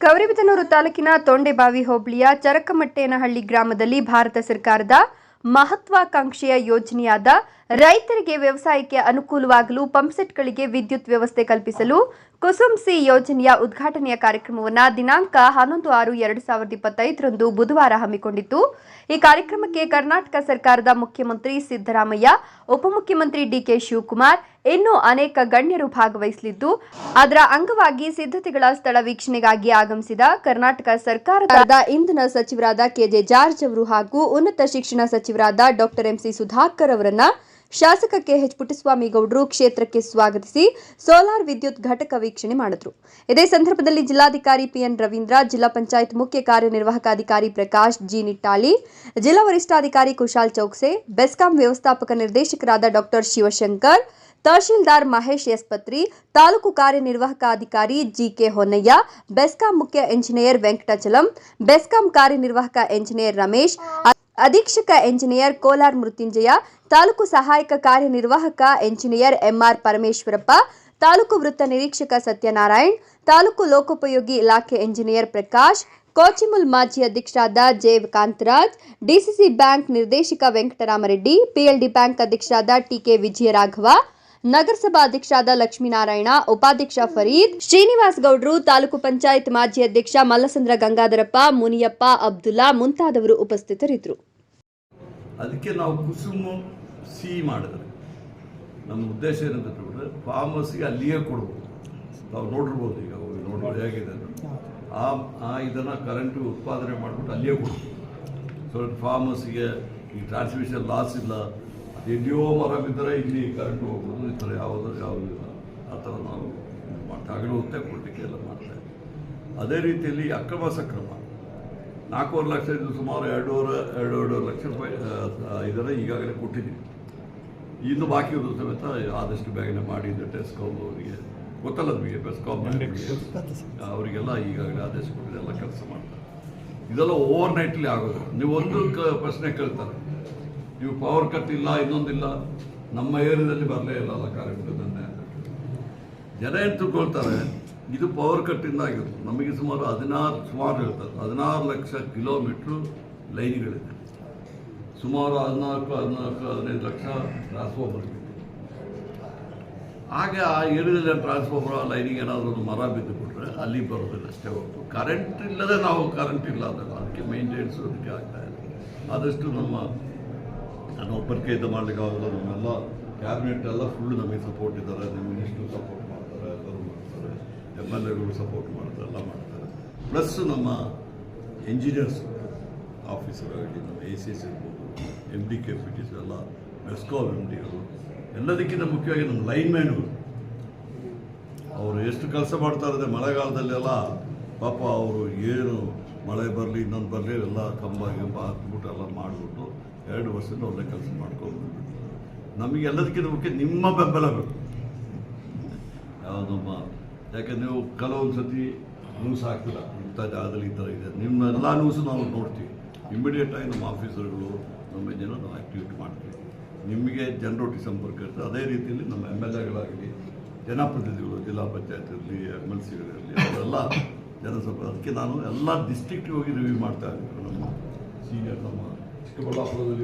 ಗೌರಿಬಿದನೂರು ತಾಲೂಕಿನ ತೊಂಡೆಬಾವಿ ಹೋಬಳಿಯ ಚರಕಮಟ್ಟೇನಹಳ್ಳಿ ಗ್ರಾಮದಲ್ಲಿ ಭಾರತ ಸರ್ಕಾರದ ಮಹತ್ವಾಕಾಂಕ್ಷೆಯ ಯೋಜನೆಯಾದ ರೈತರಿಗೆ ವ್ಯವಸಾಯಕ್ಕೆ ಅನುಕೂಲವಾಗಲು ಪಂಪ್ಸೆಟ್ಗಳಿಗೆ ವಿದ್ಯುತ್ ವ್ಯವಸ್ಥೆ ಕಲ್ಪಿಸಲು ಕುಸುಮ್ ಸಿ ಯೋಜನೆಯ ಉದ್ಘಾಟನೆಯ ಕಾರ್ಯಕ್ರಮವನ್ನು ದಿನಾಂಕ ಹನ್ನೊಂದು ಆರು ಎರಡು ಸಾವಿರದ ಇಪ್ಪತ್ತೈದರಂದು ಬುಧವಾರ ಹಮ್ಮಿಕೊಂಡಿತ್ತು. ಈ ಕಾರ್ಯಕ್ರಮಕ್ಕೆ ಕರ್ನಾಟಕ ಸರ್ಕಾರದ ಮುಖ್ಯಮಂತ್ರಿ ಸಿದ್ದರಾಮಯ್ಯ, ಉಪಮುಖ್ಯಮಂತ್ರಿ ಡಿಕೆ ಶಿವಕುಮಾರ್ ಇನ್ನೂ ಅನೇಕ ಗಣ್ಯರು ಭಾಗವಹಿಸಲಿದ್ದು, ಅದರ ಅಂಗವಾಗಿ ಸಿದ್ಧತೆಗಳ ಸ್ಥಳ ವೀಕ್ಷಣೆಗಾಗಿ ಆಗಮಿಸಿದ ಕರ್ನಾಟಕ ಸರ್ಕಾರದ ಇಂಧನ ಸಚಿವರಾದ ಕೆಜೆ ಜಾರ್ಜ್ ಅವರು ಹಾಗೂ ಉನ್ನತ ಶಿಕ್ಷಣ ಸಚಿವರಾದ ಡಾಕ್ಟರ್ ಎಂಸಿ ಸುಧಾಕರ್ ಅವರನ್ನ ಶಾಸಕ ಕೆಎಚ್ ಪುಟ್ಟಸ್ವಾಮಿ ಗೌಡರು ಕ್ಷೇತ್ರಕ್ಕೆ ಸ್ವಾಗತಿಸಿ ಸೋಲಾರ್ ವಿದ್ಯುತ್ ಘಟಕ ವೀಕ್ಷಣೆ ಮಾಡಿದ್ರು. ಇದೇ ಸಂದರ್ಭದಲ್ಲಿ ಜಿಲ್ಲಾಧಿಕಾರಿ ಪಿಎನ್ ರವೀಂದ್ರ, ಜಿಲ್ಲಾ ಪಂಚಾಯತ್ ಮುಖ್ಯ ಕಾರ್ಯನಿರ್ವಾಹಕ ಅಧಿಕಾರಿ ಪ್ರಕಾಶ್, ಜಿ ನಿಟ್ಟಾಳಿ, ಜಿಲ್ಲಾ ವರಿಷ್ಠಾಧಿಕಾರಿ ಕುಶಾಲ್ ಚೌಕ್ಸೆ, ಬೆಸ್ಕಾಂ ವ್ಯವಸ್ಥಾಪಕ ನಿರ್ದೇಶಕರಾದ ಡಾಕ್ಟರ್ ಶಿವಶಂಕರ್, ತಹಶೀಲ್ದಾರ್ ಮಹೇಶ್ ಎಸ್ಪತ್ರಿ, ತಾಲೂಕು ಕಾರ್ಯನಿರ್ವಾಹಕ ಅಧಿಕಾರಿ ಜಿಕೆ ಹೊನ್ನಯ್ಯ, ಬೆಸ್ಕಾಂ ಮುಖ್ಯ ಎಂಜಿನಿಯರ್ ವೆಂಕಟಾಚಲಂ, ಬೆಸ್ಕಾಂ ಕಾರ್ಯನಿರ್ವಾಹಕ ಎಂಜಿನಿಯರ್ ರಮೇಶ್ ಅಧೀಕ್ಷಕ ಎಂಜಿನಿಯರ್ ಕೋಲಾರ್ ಮೃತ್ಯುಂಜಯ, ತಾಲೂಕು ಸಹಾಯಕ ಕಾರ್ಯನಿರ್ವಾಹಕ ಎಂಜಿನಿಯರ್ ಎಂಆರ್ ಪರಮೇಶ್ವರಪ್ಪ, ತಾಲೂಕು ವೃತ್ತ ನಿರೀಕ್ಷಕ ಸತ್ಯನಾರಾಯಣ್, ತಾಲೂಕು ಲೋಕೋಪಯೋಗಿ ಇಲಾಖೆ ಎಂಜಿನಿಯರ್ ಪ್ರಕಾಶ್, ಕೋಚಿಮುಲ್ ಮಾಜಿ ಅಧ್ಯಕ್ಷರಾದ ಜೇವ್ ಕಾಂತರಾಜ್, ಡಿಸಿಸಿ ಬ್ಯಾಂಕ್ ನಿರ್ದೇಶಕ ವೆಂಕಟರಾಮರೆಡ್ಡಿ, ಪಿಎಲ್ಡಿ ಬ್ಯಾಂಕ್ ಅಧ್ಯಕ್ಷರಾದ ಟಿಕೆ ವಿಜಯರಾಘವ ನಗರಸಭಾ ಅಧ್ಯಕ್ಷಾದ ಲಕ್ಷ್ಮೀನಾರಾಯಣ, ಉಪಾಧ್ಯಕ್ಷ ಫರೀದ್, ಶ್ರೀನಿವಾಸ್ ಗೌಡ್ರು, ತಾಲೂಕು ಪಂಚಾಯತ್ ಮಾಜಿ ಅಧ್ಯಕ್ಷ ಮಲ್ಲಸಂದ್ರ ಗಂಗಾಧರಪ್ಪ, ಮುನಿಯಪ್ಪ ಅಬ್ದುಲ್ಲಾ ಮುಂತಾದವರು ಉಪಸ್ಥಿತರಿದ್ದರು. ಅದಕ್ಕೆ ನಾವು ಕುಸುಮ ಸಿ ಮಾಡಿದ್ರೆ. ನಮ್ಮ ಉದ್ದೇಶ ಏನಂತ ಹೇಳಿದ್ರೆ ಫಾರ್ಮರ್ಸ್ಗೆ ಅಲ್ಲಿಯೇ ಕೊಡಬಹುದು ನಾವು ನೋಡಿರ್ಬೋದು ಈಗ ಹೋಗಿ ನೋಡ್ಬೋದು ಹೇಗಿದೆ ಆ ಆ ಇದನ್ನು ಕರೆಂಟು ಉತ್ಪಾದನೆ ಮಾಡಿಬಿಟ್ಟು ಅಲ್ಲಿಯೇ ಕೊಡಬಹುದು ಸೊ ಫಾರ್ಮರ್ಸ್ಗೆ ಈ ಟ್ರಾನ್ಸ್ಮಿಷನ್ ಲಾಸ್ ಇಲ್ಲ. ಎಲ್ಲಿಯೋ ಮರ ಬಿದ್ದರೆ ಇಲ್ಲಿ ಕರೆಂಟ್ ಹೋಗ್ಬೋದು ಈ ಥರ ಯಾವುದು ಯಾವುದೂ ಇಲ್ಲ. ಆ ಥರ ನಾವು ಹೊತ್ತೇ ಕೊಡಲಿಕ್ಕೆ ಎಲ್ಲ ಮಾಡ್ತಾ ಇದ್ದೀವಿ. ಅದೇ ರೀತಿಯಲ್ಲಿ ಅಕ್ರಮ ಸಕ್ರಮ. ನಾಲ್ಕೂವರೆ ಲಕ್ಷ ಇದು ಸುಮಾರು ಎರಡೂವರೆ ಎರಡು ಎರಡೂವರೆ ಲಕ್ಷ ರೂಪಾಯಿ ಇದನ್ನು ಈಗಾಗಲೇ ಕೊಟ್ಟಿದ್ದೀವಿ. ಇನ್ನು ಬಾಕಿ ಇರೋದು ಸಮೇತ ಆದಷ್ಟು ಬೇಗನೆ ಮಾಡಿ ಇದು ಟೆಸ್ಕಾಮ್ ಅವರಿಗೆ. ಗೊತ್ತಲ್ಲ ನಮಗೆ ಬೆಸ್ಕಾಮ್ ಅವರಿಗೆಲ್ಲ ಈಗಾಗಲೇ ಆದೇಶ ಕೊಟ್ಟಿದೆ ಎಲ್ಲ ಕೆಲಸ ಮಾಡ್ತಾರೆ. ಇದೆಲ್ಲ ಓವರ್ ನೈಟ್ಲಿ ಆಗೋದು. ನೀವು ಒಂದು ಕ ಪ್ರಶ್ನೆ ಕೇಳ್ತಾರೆ. ನೀವು ಪವರ್ ಕಟ್ ಇಲ್ಲ, ಇನ್ನೊಂದಿಲ್ಲ, ನಮ್ಮ ಏರಿಯಾದಲ್ಲಿ ಬರಲೇ ಇಲ್ಲ ಅಲ್ಲ ಕಾರ್ಯಕ್ರಮದನ್ನೇ ಜನ ಏನು ತಿಳ್ಕೊಳ್ತಾರೆ ಇದು ಪವರ್ ಕಟ್ಟಿಂದ ಆಗಿರುತ್ತೆ ನಮಗೆ ಸುಮಾರು ಹದಿನಾರು, ಸುಮಾರು ಹೇಳ್ತಾರೆ, ಹದಿನಾರು ಲಕ್ಷ ಕಿಲೋಮೀಟ್ರು ಲೈನ್ಗಳಿದೆ. ಸುಮಾರು ಹದಿನಾಲ್ಕು ಹದಿನಾಲ್ಕು, ಹದಿನೈದು ಲಕ್ಷ ಟ್ರಾನ್ಸ್ಫಾರ್ಮರ್ ಹಾಗೆ ಆ ಏರಿಯಾದಲ್ಲಿ ಟ್ರಾನ್ಸ್ಫಾರ್ಮರ್ ಲೈನಿಗೆ ಏನಾದರೂ ಒಂದು ಮರ ಬಿದ್ದು ಬಿಟ್ರೆ ಅಲ್ಲಿ ಬರೋದಿಲ್ಲ ಅಷ್ಟೇ ಹೊರತು. ಕರೆಂಟ್ ಇಲ್ಲದೆ ನಾವು ಕರೆಂಟ್ ಇಲ್ಲ ಅದಕ್ಕೆ ಮೇಂಟೆನೆನ್ಸ್ ಅದಕ್ಕೆ ಆಗ್ತಾ ಇಲ್ಲ. ಆದಷ್ಟು ನಮ್ಮ ನಾನು ಒಬ್ಬರಿಗೆ ಇದು ಮಾಡಲಿಕ್ಕೆ ಆಗಲ್ಲ ನಮ್ಮೆಲ್ಲ ಕ್ಯಾಬಿನೆಟ್ ಎಲ್ಲ ಫುಲ್ ನಮಗೆ ಸಪೋರ್ಟ್ ಇದ್ದಾರೆ. ನಿಮ್ಮ ಮಿನಿಸ್ಟ್ರು ಸಪೋರ್ಟ್ ಮಾಡ್ತಾರೆ, ಎಲ್ಲರೂ ಮಾಡ್ತಾರೆ. ಎಂ ಎಲ್ ಎಗಳು ಸಪೋರ್ಟ್ ಮಾಡ್ತಾರೆ, ಎಲ್ಲ ಮಾಡ್ತಾರೆ. ಪ್ಲಸ್ ನಮ್ಮ ಇಂಜಿನಿಯರ್ಸ್ ಆಫೀಸರ್ ಆಗಲಿ ನಮ್ಮ ಎ ಸಿ ಎಸ್ ಇರ್ಬೋದು M D K P T C ಎಲ್ಲ ಮೆಸ್ಕಾಮ್ ಎಂ ಡಿಗಳು ಎಲ್ಲದಕ್ಕಿಂತ ಮುಖ್ಯವಾಗಿ ನಮ್ಮ ಲೈನ್ ಲೈನ್ಮ್ಯಾನ್ಗಳು ಅವರು ಎಷ್ಟು ಕೆಲಸ ಮಾಡ್ತಾ ಇರೋದೇ ಮಳೆಗಾಲದಲ್ಲೆಲ್ಲ ಪಾಪ ಅವರು ಏನು ಮಳೆ ಬರಲಿ, ಇನ್ನೊಂದು ಬರಲಿ, ಎಲ್ಲ ಕಂಬ ಗಿಂಬ ಹಾಕ್ಬಿಟ್ಟು ಎಲ್ಲ ಮಾಡಿಬಿಟ್ಟು ಎರಡು ವರ್ಷದಿಂದ ಒಳ್ಳೆ ಕೆಲಸ ಮಾಡ್ಕೊಬೋದು ನಮಗೆ ಎಲ್ಲದಕ್ಕಿಂತ ಮುಖ್ಯ ನಿಮ್ಮ ಬೆಂಬಲ ಬೇಕು. ಯಾವುದಮ್ಮ ಯಾಕೆ ನೀವು ಕೆಲವೊಂದು ಸತಿ ನ್ಯೂಸ್ ಹಾಕ್ತೀರ, ಇಂಥ ಜಾಗದಲ್ಲಿ ಈ ಥರ ಇದೆ. ನಿಮ್ಮ ಎಲ್ಲ ನ್ಯೂಸು ನಾವು ನೋಡ್ತೀವಿ. ಇಮಿಡಿಯೇಟಾಗಿ ನಮ್ಮ ಆಫೀಸರ್ಗಳು, ನಮ್ಮ ಜನ ನಾವು ಆ್ಯಕ್ಟಿವೇಟ್ ಮಾಡ್ತೀವಿ. ನಿಮಗೆ ಜನರೊಟ್ಟಿಗೆ ಸಂಪರ್ಕ ಇರ್ತದೆ. ಅದೇ ರೀತಿಯಲ್ಲಿ ನಮ್ಮ ಎಂ ಎಲ್ ಎಗಳಾಗಲಿ, ಜನಪ್ರತಿನಿಧಿಗಳು, ಜಿಲ್ಲಾ ಪಂಚಾಯತ್ ಇರಲಿ ಎಂ ಎಲ್ ಸಿಗಳಿರಲಿ ಅವರೆಲ್ಲ ಜನಸಂಪರ್ಕ. ಅದಕ್ಕೆ ನಾನು ಎಲ್ಲ ಡಿಸ್ಟಿಕ್ಟಿಗೆ ಹೋಗಿ ರಿವ್ಯೂ ಮಾಡ್ತಾ ಇದ್ದೀನಿ. ನಮ್ಮ ಸೀನಿಯರ್ ನಮ್ಮ كبر الله